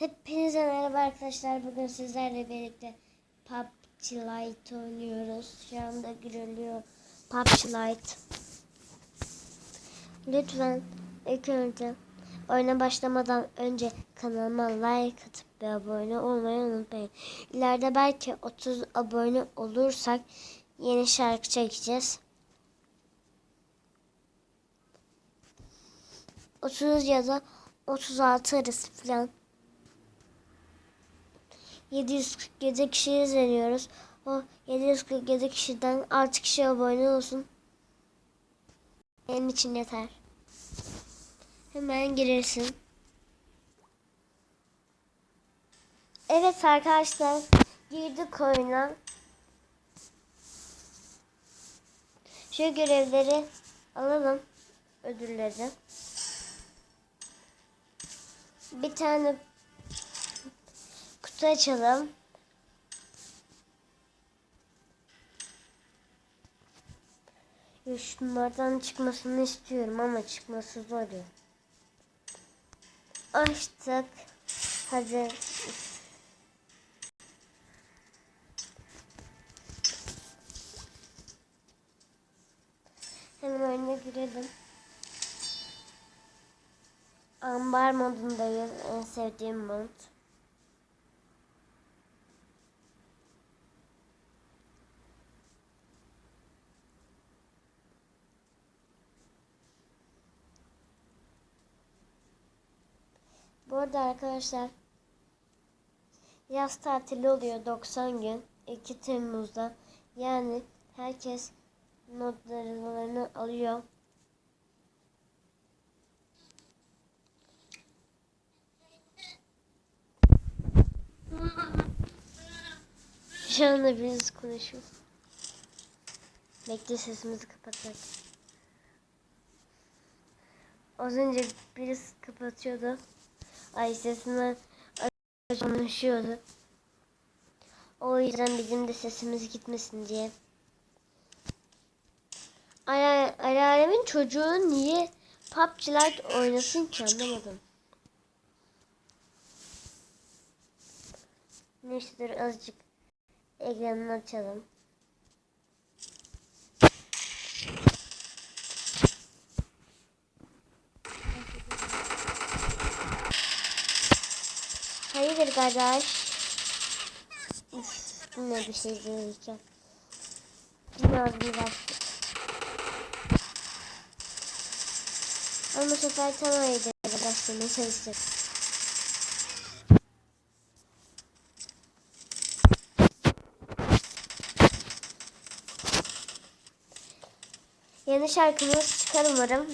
Hepinize merhaba arkadaşlar. Bugün sizlerle birlikte PUBG Lite oynuyoruz. Şu anda giriliyor PUBG Lite. Lütfen ilk önce oyuna başlamadan önce kanalıma like atıp bir abone olmayı unutmayın. İleride belki 30 abone olursak yeni şarkı çekeceğiz. 30 ya da 36 arası falan. 747 kişi izleniyoruz. O 747 kişiden 6 kişi abone olsun. Benim için yeter. Hemen girersin. Evet arkadaşlar. Girdik oyuna. Şu görevleri alalım. Ödülleri. Bir tane kutu açalım. Ya şunlardan çıkmasını istiyorum ama çıkması zor. Açtık. Hadi. Hemen oyuna girelim. Ambar modundayız. En sevdiğim mod. Bu arada arkadaşlar yaz tatili oluyor 90 gün 2 Temmuz'da. Yani herkes notlarını alıyor. Şu anda birisi konuşuyor. Bekle sesimizi kapatalım. Az önce birisi kapatıyordu. Ay sesini konuşuyordu. O yüzden bizim de sesimiz gitmesin diye. Ay, ay alemin çocuğu niye PUBG Lite oynasın ki anlamadım. Neyse dur azıcık ekranını açalım. Kardeş? Üf, ne bir şey değilken. Biraz biraz. Ama bu sefer tam hayırdır başlamaya çalışacak. Yeni şarkımız çıkar umarım.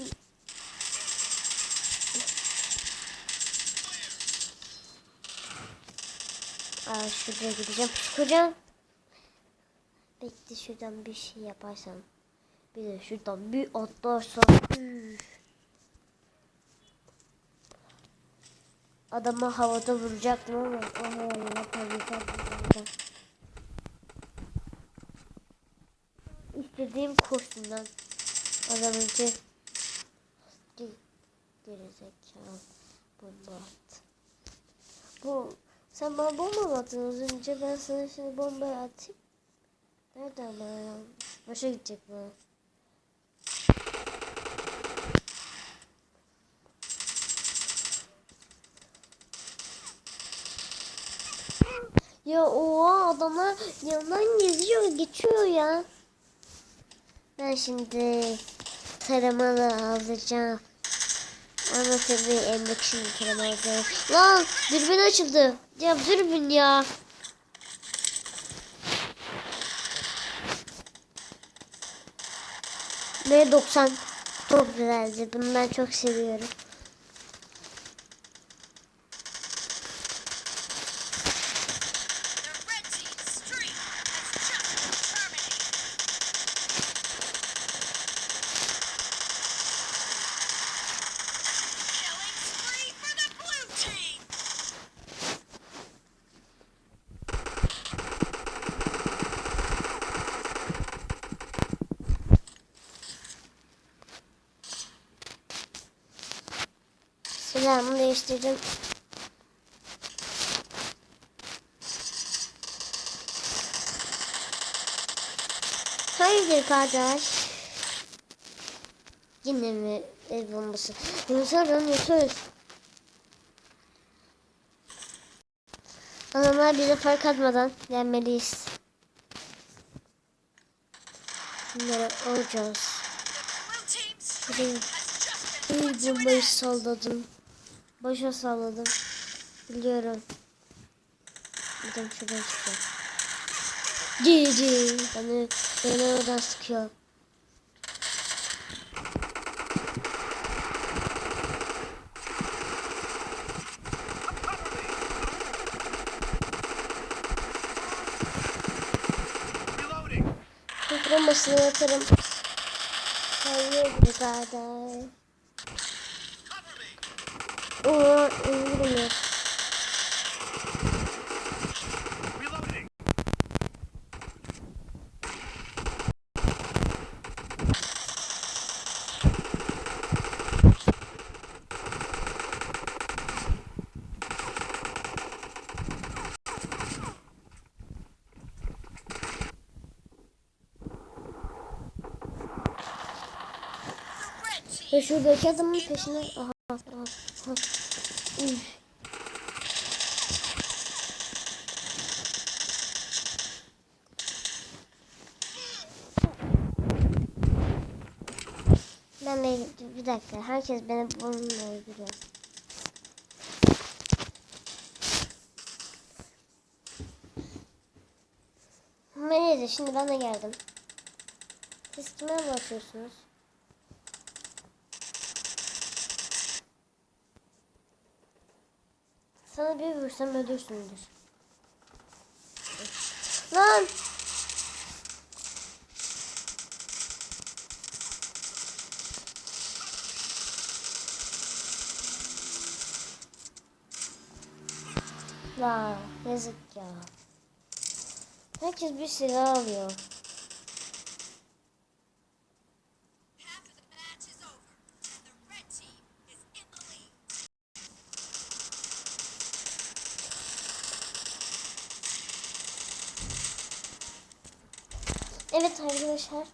Aa, şuraya gideceğim. Çıkacağım. Bekle şuradan bir şey yaparsam. Bir de şuradan bir atlarsam. Üf. Adamı havada vuracaktım ama o hayaline tabii ki İstediğim kostümden adamınki gerizekalı bomba attı. Bu sen bana bomba mı attın az önce ben sana şimdi bombayı atayım. Nereden bana ya? Başa gidecek bu. Ya o adamlar yanından geziyor geçiyor ya. Ben şimdi taramalı alacağım. Ama tabii emlik şimdi alacağım. Lan dürbün açıldı. Ya dürbün ya. M90 çok güzeldi. Bunu ben çok seviyorum. Ben bunu değiştirdim. Hayırdır kardeş? Yine mi ev bombası? Yutarım yutar. Adamlar bize fark atmadan denmeliyiz. Bunlara olacağız. Bir bombayı salladım. Başa salladım. Biliyorum. Buradan şuradan çıkıyor. Cici. Beni, beni oradan sıkıyor. Reloading. Kıpramasını atarım. Hayır bir kardeş. Oo, indirmiyor. Ve şuradaki adamın peşine... Aha. Ben de bir dakika. Herkes beni bununla öldürüyor. Neyse şimdi ben de geldim. Siz kime bakıyorsunuz? Sana bir vursam ölürsündür. Lan! La yazık ya. Herkes bir silah alıyor. Been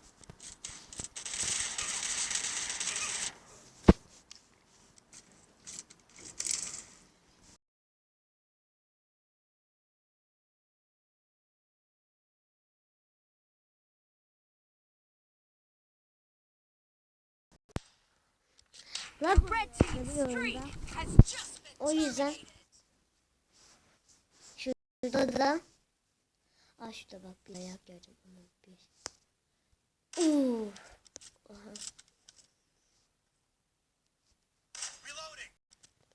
O yüzden şurada da Aa şurada bak bir ayak gördüm. Bir.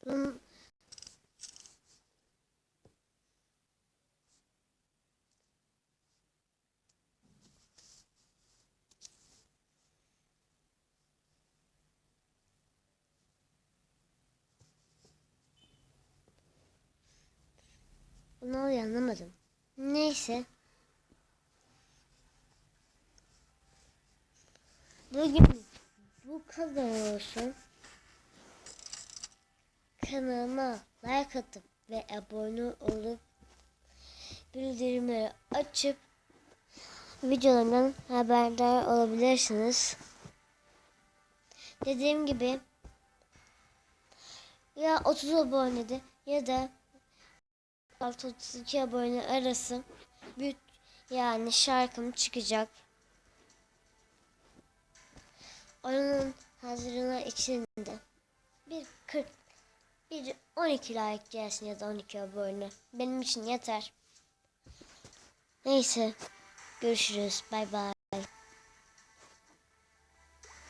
Lan Ne oluyor anlamadım. Neyse. Bugün bu kadar olsun. Kanalıma like atıp ve abone olup bildirimleri açıp videolarımdan haberdar olabilirsiniz. Dediğim gibi ya 30 abonede ya da 6-32 abone arası bir yani şarkım çıkacak. Onun hazırlığı içinde bir 40 bir 12 like gelsin ya da 12 abone. Benim için yeter. Neyse. Görüşürüz. Bay bay.